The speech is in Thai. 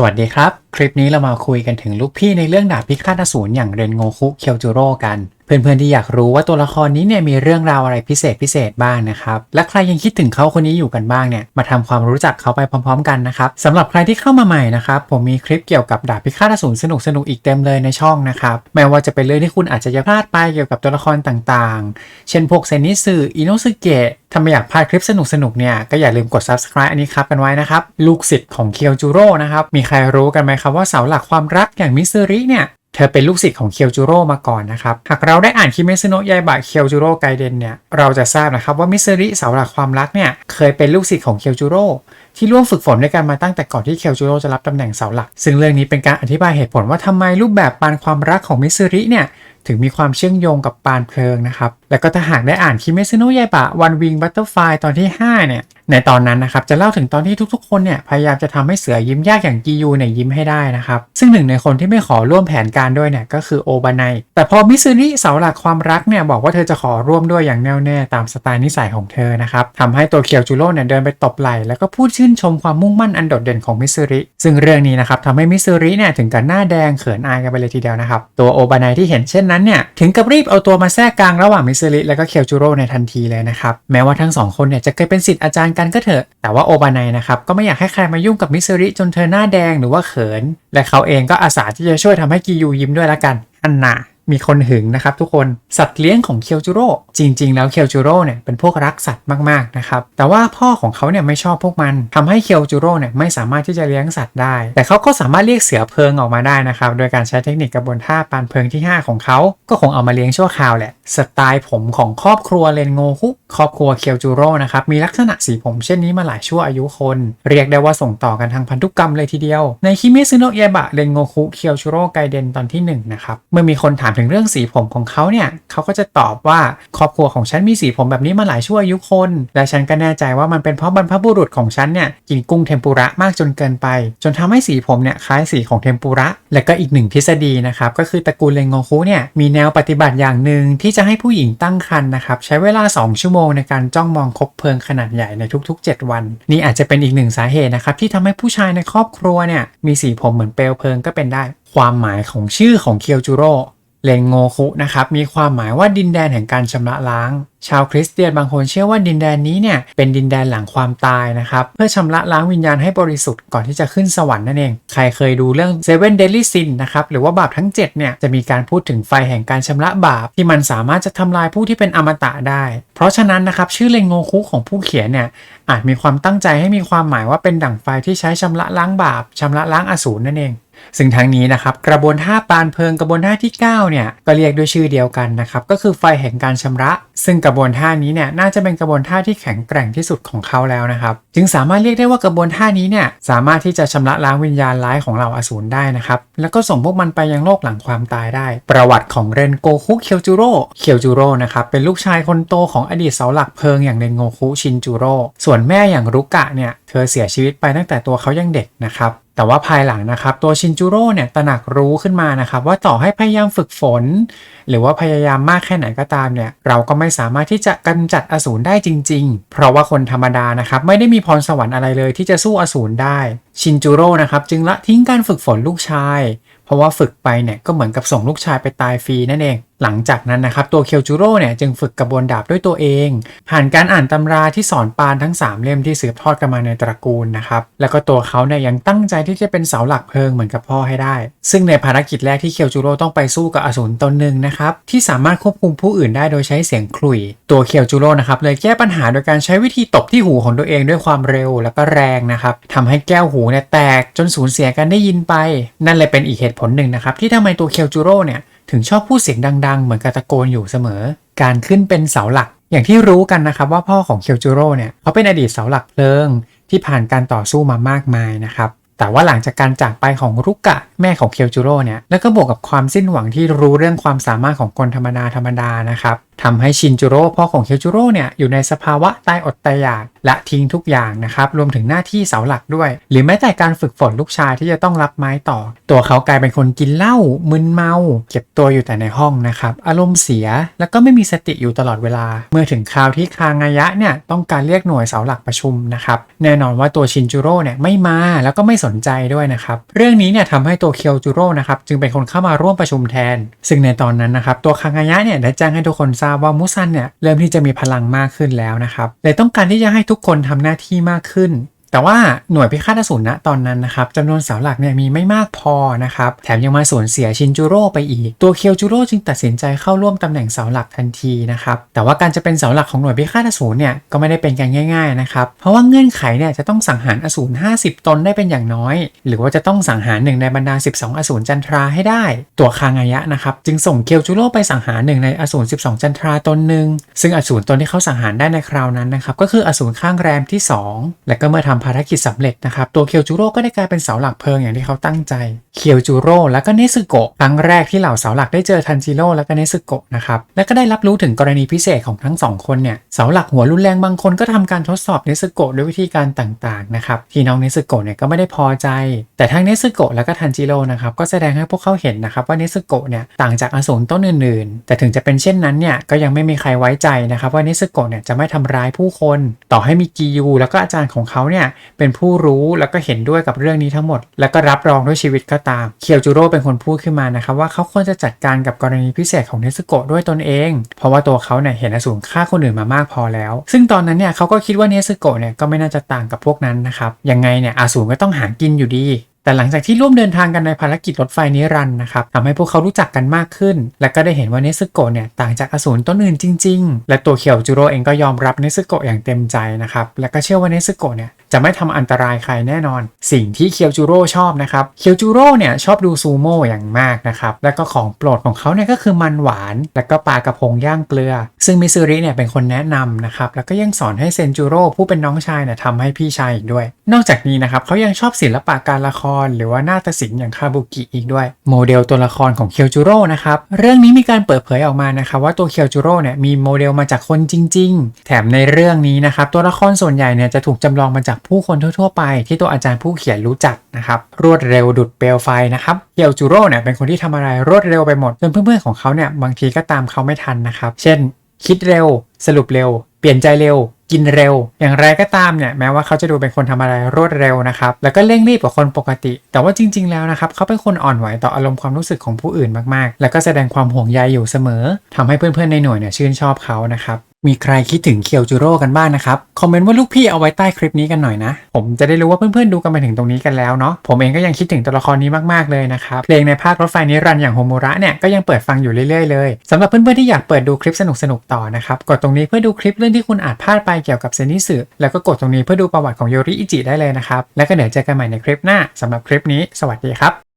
สวัสดีครับ คลิปนี้เรามาคุยกันถึงลูกพี่ในเรื่องดาบพิฆาตอสูรอย่างเรนโงคุเคียวจูโร่กัน เพื่อนๆที่อยากรู้ว่าตัวละครนี้เนี่ยมีเรื่องราวอะไรพิเศษพิเศษบ้างนะครับ และใครยังคิดถึงเขาคนนี้อยู่กันบ้างเนี่ยมาทำความรู้จักเขาไปพร้อม ๆ กันนะครับสำหรับใครที่เข้ามาใหม่นะครับผมมีคลิปเกี่ยวกับดาบพิฆาตอสูรสนุกๆอีกเต็มเลยในช่องนะครับแม้ว่าจะเป็นเรื่องที่คุณอาจจะยังพลาดไปเกี่ยวกับตัวละครต่างๆ เช่นพวกเซนิสึอิโนสึเกะถ้าไม่อยากพลาดคลิปสนุกๆเนี่ยก็อย่าลืมกด subscribe อันนี้ครับกันไว้นะครับ ลูกศิษย์ของเคียวจูโร่นะครับ มีใครรู้กันไหมครับว่าเสาหลักความรักอย่างมิซึริเนี่ย ธอเป็นลูกศิษย์ของเคียวจูโร่มาก่อนนะครับ หากเราได้อ่านคิเมซึโนะยายบะเคียวจูโร่ไกเดนเนี่ย เราจะทราบนะครับว่ามิซึริเสาหลักความรักเนี่ย เคยเป็นลูกศิษย์ของเคียวจูโร่ที่ร่วมฝึกฝนด้วยกันมาตั้งแต่ก่อนที่เคียวจูโร่จะรับตำแหน่งเสาหลัก ซึ่งเรื่องนี้เป็นการอธิบายเหตุผลว่าทำไมรูปแบบปานความรักของมิซึริเนี่ยถึงมีความเชื่อมโยงกับปานเพลิงนะครับ แล้วก็ถ้าหากได้อ่านคิเมซึโนะยายบะวันวิงบัตเตอร์ไฟตอนที่ 5 เนี่ย ในตอนนั้นนะครับจะเล่าถึงตอนที่ทุกๆ คนเนี่ยพยายามจะทำให้เสือยิ้มยากอย่างกิยูเนี่ยยิ้มให้ได้นะครับซึ่งหนึ่งในคนที่ไม่ขอร่วมแผนการด้วยเนี่ยก็คือโอบานายแต่พอมิซึริเสาหลักความรักเนี่ยบอกว่าเธอจะขอร่วมด้วยอย่างแน่วแน่ตามสไตล์นิสัยของเธอนะครับทำให้ตัวเคียวจูโร่เนี่ยเดินไปตบไหล่แล้วก็พูดชื่นชมความมุ่งมั่นอันโดดเด่นของมิซึริซึ่งเรื่องนี้นะครับทำให้มิซึริเนี่ยถึงกับหน้าแดงเขินอายกันไปเลยทีเดียวนะครับตัวโอบานายที่เห็นเช่นนั้นเนี่ยถึงกับรีบเอาตัวมาแทรกกลางระหว่างมิซึริและก็เคียวจูโร่ในทันทีเลยนะครับแม้ว่าทั้งสองคนเนี่ยจะเคยเป็นศิษย์อาจารย์กันก็เถอะ แต่ว่าโอบานายนะครับก็ไม่อยากให้ใครมายุ่งกับมิซูริจนเธอหน้าแดงหรือว่าเขิน และเขาเองก็อาสาที่จะช่วยทำให้กิยูยิ้มด้วยละกันอันน่ะ มีคนหึงนะครับทุกคนสัตว์เลี้ยงของเคียวจูโร่จริง ๆ แล้วเคียวจูโร่เนี่ยเป็นพวกรักสัตว์มากๆนะครับแต่ว่าพ่อของเขาเนี่ยไม่ชอบพวกมันทำให้เคียวจูโร่เนี่ยไม่สามารถที่จะเลี้ยงสัตว์ได้ แต่เขาก็สามารถเรียกเสือเพลิงออกมาได้นะครับโดยการใช้เทคนิคกระบวนท่าปานเพลิงที่ 5 ของเขาก็คงเอามาเลี้ยงชั่วคราวแหละสไตล์ผมของครอบครัวเลนโงคุครอบครัวเคียวจูโร่นะครับมีลักษณะสีผมเช่นนี้มาหลายชั่วอายุคน เรียกได้ว่าส่งต่อกันทางพันธุกรรมเลยทีเดียว ในคิเมซึโนะยาบะเรนโงคุเคียวจูโร่ไกเดนตอนที่1นะครับเมื่อมีคนถามถึงเรื่องสีผมของเขาเนี่ยเขาก็จะตอบว่าครอบครัวของฉันมีสีผมแบบนี้มาหลายชั่วอายุคน และฉันก็แน่ใจว่ามันเป็นเพราะบรรพบุรุษของฉันเนี่ยกินกุ้งเทมปุระมากจนเกินไป จนทำให้สีผมเนี่ยคล้ายสีของเทมปุระ และก็อีกหนึ่งทฤษฎีนะครับก็คือตระกูลเรนโงคุเนี่ยมีแนวปฏิบัติอย่างหนึ่งที่จะให้ผู้หญิงตั้งครรภ์นะครับใช้เวลา 2 ชั่วโมงในการจ้องมองคบเพลิงขนาดใหญ่ในทุก ๆ 7 วัน นี่อาจจะเป็นอีกหนึ่งสาเหตุนะครับที่ทำให้ผู้ชายในครอบครัวเนี่ยมีสีผมเหมือนเปลวเพลิงก็เป็นได้ ความหมายของชื่อของเคียวจูโร่ เรนโงคุนะครับมีความหมายว่าดินแดนแห่งการชำระล้าง ชาวคริสเตียนบางคนเชื่อว่าดินแดนนี้เนี่ยเป็นดินแดนหลังความตายนะครับเพื่อชำระล้างวิญญาณให้บริสุทธิ์ก่อนที่จะขึ้นสวรรค์นั่นเอง ใครเคยดูเรื่อง Seven Deadly Sin นะครับหรือว่าบาปทั้ง 7 เนี่ยจะมีการพูดถึงไฟแห่งการชำระบาป ที่มันสามารถจะทำลายผู้ที่เป็นอมตะได้ เพราะฉะนั้นนะครับชื่อเรนโงคุของผู้เขียนเนี่ยอาจมีความตั้งใจให้มีความหมายว่าเป็นดั่งไฟที่ใช้ชำระล้างบาปชำระล้างอสูรนั่นเอง ซึ่งทั้งนี้นะครับกระบวนท่าปานเพลิงกระบวนท่าที่9เนี่ยก็เรียกด้วยชื่อเดียวกันนะครับก็คือไฟแห่งการชำระ ซึ่งกระบวนท่านี้เนี่ยน่าจะเป็นกระบวนท่าที่แข็งแกร่งที่สุดของเขาแล้วนะครับจึงสามารถเรียกได้ว่ากระบวนท่านี้เนี่ยสามารถที่จะชำระล้างวิญญาณร้ายของเหล่าอสูรได้นะครับแล้วก็ส่งพวกมันไปยังโลกหลังความตายได้ ประวัติของเรนโกคุเคียวจูโร่เคียวจูโร่นะครับเป็นลูกชายคนโตของอดีตเสาหลักเพลิงอย่างเรนโงคุชินจูโร่ส่วนแม่อย่างรุกะเนี่ยเธอเสียชีวิตไปตั้งแต่ตัวเขายังเด็กนะครับ แต่ว่าภายหลังนะครับตัวชินจูโร่เนี่ยตระหนักรู้ขึ้นมานะครับว่าต่อให้พยายามฝึกฝน หรือว่าพยายามมากแค่ไหนก็ตามเนี่ยเราก็ไม่สามารถที่จะกำจัดอสูรได้จริง ๆ เพราะว่าคนธรรมดานะครับไม่ได้มีพรสวรรค์อะไรเลยที่จะสู้อสูรได้ชินจูโร่นะครับจึงละทิ้งการฝึกฝนลูกชาย เพราะว่าฝึกไปเนี่ยก็เหมือนกับส่งลูกชายไปตายฟรีนั่นเอง หลังจากนั้นนะครับตัวเคียวจูโร่เนี่ยจึงฝึกกระบวนดาบด้วยตัวเอง ผ่านการอ่านตำราที่สอนปานทั้ง 3 เล่มที่สืบทอดกันมาในตระกูลนะครับ แล้วก็ตัวเขาเนี่ยยังตั้งใจที่จะเป็นเสาหลักเพลิงเหมือนกับพ่อให้ได้ ซึ่งในภารกิจแรกที่เคียวจูโร่ต้องไปสู้กับอสูรตนหนึ่งนะครับที่สามารถควบคุมผู้อื่นได้โดยใช้เสียงคลุย ตัวเคียวจูโร่นะครับเลยแก้ปัญหาโดยการใช้วิธีตบที่หูของตัวเองด้วยความเร็วแล้วก็แรงนะครับทำให้แก้วหูเนี่ยแตกจนสูญเสียการได้ยินไป นั่นเลยเป็นอีกเหตุผลหนึ่งนะครับที่ทำไมตัวเคียวจูโร่เนี่ย ถึงชอบพูดเสียงดัง ๆ เหมือนกับตะโกนอยู่เสมอ การขึ้นเป็นเสาหลัก อย่างที่รู้กันนะครับว่าพ่อของเคียวจูโร่เนี่ยเขาเป็นอดีตเสาหลักเพลิง ที่ผ่านการต่อสู้มามากมายนะครับแต่ว่าหลังจากการจากไปของรุกะ แม่ของเคียวจูโร่เนี่ยแล้วก็บวกกับความสิ้นหวังที่รู้เรื่องความสามารถของคนธรรมดาธรรมดานะครับทำให้ชินจูโร่พ่อของเคียวจูโร่เนี่ยอยู่ในสภาวะตายอดตายอยากและทิ้งทุกอย่างนะครับรวมถึงหน้าที่เสาหลักด้วย หรือแม้แต่การฝึกฝนลูกชายที่จะต้องรับไม้ต่อ ตัวเขากลายเป็นคนกินเหล้ามึนเมาเก็บตัวอยู่แต่ในห้องนะครับอารมณ์เสียแล้วก็ไม่มีสติอยู่ตลอดเวลา เมื่อถึงคราวที่คางายะเนี่ยต้องการเรียกหน่วยเสาหลักประชุมนะครับแน่นอนว่าตัวชินจูโร่เนี่ยไม่มาแล้วก็ไม่สนใจด้วยนะครับเรื่องนี้เนี่ยทำให้ตัวเคียวจูโร่นะครับจึงเป็นคนเข้ามาร่วมประชุมแทน ซึ่งในตอนนั้นนะครับตัวคังอายะเนี่ยได้แจ้งให้ทุกคนทราบว่ามุซันเนี่ยเริ่มที่จะมีพลังมากขึ้นแล้วนะครับเลยต้องการที่จะให้ทุกคนทำหน้าที่มากขึ้น แต่ว่าหน่วยพิฆาตอสูรณตอนนั้นนะครับจำนวนเสาหลักเนี่ยมีไม่มากพอนะครับแถมยังมาสูญเสียชินจูโร่ไปอีก ตัวเคียวจูโร่จึงตัดสินใจเข้าร่วมตำแหน่งเสาหลักทันทีนะครับแต่ว่าการจะเป็นเสาหลักของหน่วยพิฆาตอสูรเนี่ยก็ไม่ได้เป็นกันง่ายๆนะครับเพราะว่าเงื่อนไขเนี่ยจะต้องสังหารอสูร50 ตนได้เป็นอย่างน้อย หรือว่าจะต้องสังหารหนึ่งในบรรดา 12 อสูรจันทราให้ได้ ตัวคางายะนะครับจึงส่งเคียวจูโร่ไปสังหารหนึ่งในอสูร12 จันทราตนหนึ่งซึ่งอสูรตนที่เขาสังหารได้ในคราวนั้นนะครับก็คืออสูรข้างแรมที่ 2 และก็เมื่อทำภารกิจสำเร็จนะครับ ตัวเคียวจูโร่ก็ได้กลายเป็นเสาหลักเพลิงอย่างที่เขาตั้งใจ เคียวจูโร่และก็เนซึโกะครั้งแรกที่เหล่าเสาหลักได้เจอทันจิโร่และก็เนซึโกะนะครับและก็ได้รับรู้ถึงกรณีพิเศษของทั้งสองคนเนี่ยเสาหลักหัวรุนแรงบางคนก็ทำการทดสอบเนซึโกะด้วยวิธีการต่างๆนะครับที่น้องเนซึโกะเนี่ยก็ไม่ได้พอใจ แต่ทั้งเนซึโกะและก็ทันจิโร่นะครับก็แสดงให้พวกเขาเห็นนะครับว่าเนซึโกะเนี่ยต่างจากอสูรต้นอื่นๆ แต่ถึงจะเป็นเช่นนั้นเนี่ยก็ยังไม่มีใครไว้ใจนะครับว่าเนซึโกะเนี่ยจะไม่ทำร้ายผู้คน ต่อให้มีกิยูแล้วก็อาจารย์ของเขาเนี่ยเป็นผู้รู้แล้วก็เห็นด้วยกับเรื่องนี้ทั้งหมด แล้วก็รับรองด้วยชีวิตก็ตาม เคียวจูโร่เป็นคนพูดขึ้นมานะครับว่าเขาควรจะจัดการกับกรณีพิเศษของเนซึโกะด้วยตนเอง เพราะว่าตัวเขาเนี่ยเห็นอสูรฆ่าคนอื่นมามากพอแล้ว ซึ่งตอนนั้นเนี่ยเขาก็คิดว่าเนซึโกะเนี่ยก็ไม่น่าจะต่างกับพวกนั้นนะครับยังไงเนี่ยอสูรก็ต้องหากินอยู่ดี แต่หลังจากที่ร่วมเดินทางกันในภารกิจรถไฟนิรันด์นะครับทำให้พวกเขารู้จักกันมากขึ้น และก็ได้เห็นว่าเนซึโกะเนี่ยต่างจากอสูรต้นอื่นจริง ๆ และตัวเคียวจูโร่เองก็ยอมรับเนซึโกะอย่างเต็มใจนะครับและก็เชื่อว่าเนซึโกะเนี่ยจะไม่ทำอันตรายใครแน่นอน สิ่งที่เคียวจูโร่ชอบนะครับ เคียวจูโร่เนี่ยชอบดูซูโม่อย่างมากนะครับ แล้วก็ของโปรดของเขาเนี่ยก็คือมันหวาน แล้วก็ปลากระพงย่างเกลือ ซึ่งมิซูริเนี่ยเป็นคนแนะนำนะครับ แล้วก็ยังสอนให้เซนจูโร่ผู้เป็นน้องชายเนี่ยทำให้พี่ชายอีกด้วย นอกจากนี้นะครับเขายังชอบศิลปะการละครหรือว่านาฏศิลป์อย่างคาบุกิอีกด้วย โมเดลตัวละครของเคียวจูโร่นะครับเรื่องนี้มีการเปิดเผยออกมานะครับว่าตัวเคียวจูโร่เนี่ยมีโมเดลมาจากคนจริง ๆ แถมในเรื่องนี้นะครับตัวละครส่วนใหญ่เนี่ยจะถูกจำลองมาจากผู้คนทั่ว ๆ ไป ที่ตัวอาจารย์ผู้เขียนรู้จักนะครับรวดเร็วดุดเปลวไฟนะครับเคียวจูโร่เนี่ยเป็นคนที่ทำอะไรรวดเร็วไปหมดจนเพื่อนๆของเขาเนี่ยบางทีก็ตามเขาไม่ทันนะครับเช่น คิดเร็ว สรุปเร็ว เปลี่ยนใจเร็ว กินเร็ว อย่างไรก็ตามเนี่ยแม้ว่าเขาจะดูเป็นคนทำอะไรรวดเร็วนะครับแล้วก็เร่งรีบกว่าคนปกติ แต่ว่าจริง ๆ แล้วนะครับเขาเป็นคนอ่อนไหวต่ออารมณ์ความรู้สึกของผู้อื่นมากๆ แล้วก็แสดงความห่วงใยอยู่เสมอทำให้เพื่อนๆในหน่วยเนี่ยชื่นชอบเขานะครับ มีใครคิดถึงเคียวจูโร่กันบ้างนะครับ คอมเมนต์ว่าลูกพี่เอาไว้ใต้คลิปนี้กันหน่อยนะ ผมจะได้รู้ว่าเพื่อนๆดูกันไปถึงตรงนี้กันแล้วเนาะผมเองก็ยังคิดถึงตัวละครนี้มากๆเลยนะครับเพลงในภาครถไฟนิรันดร์อย่างโฮโมระเนี่ยก็ยังเปิดฟังอยู่เรื่อยๆเลยสำหรับเพื่อนๆที่อยากเปิดดูคลิปสนุกๆต่อนะครับกดตรงนี้เพื่อดูคลิปเรื่องที่คุณอาจพลาดไปเกี่ยวกับเซนิสึแล้วก็กดตรงนี้เพื่อดูประวัติของโยริอิจิได้เลยนะครับแล้วก็เดี๋ยวเจอกันใหม่ในคลิปหน้าสำหรับคลิปนี้ สวัสดีครับ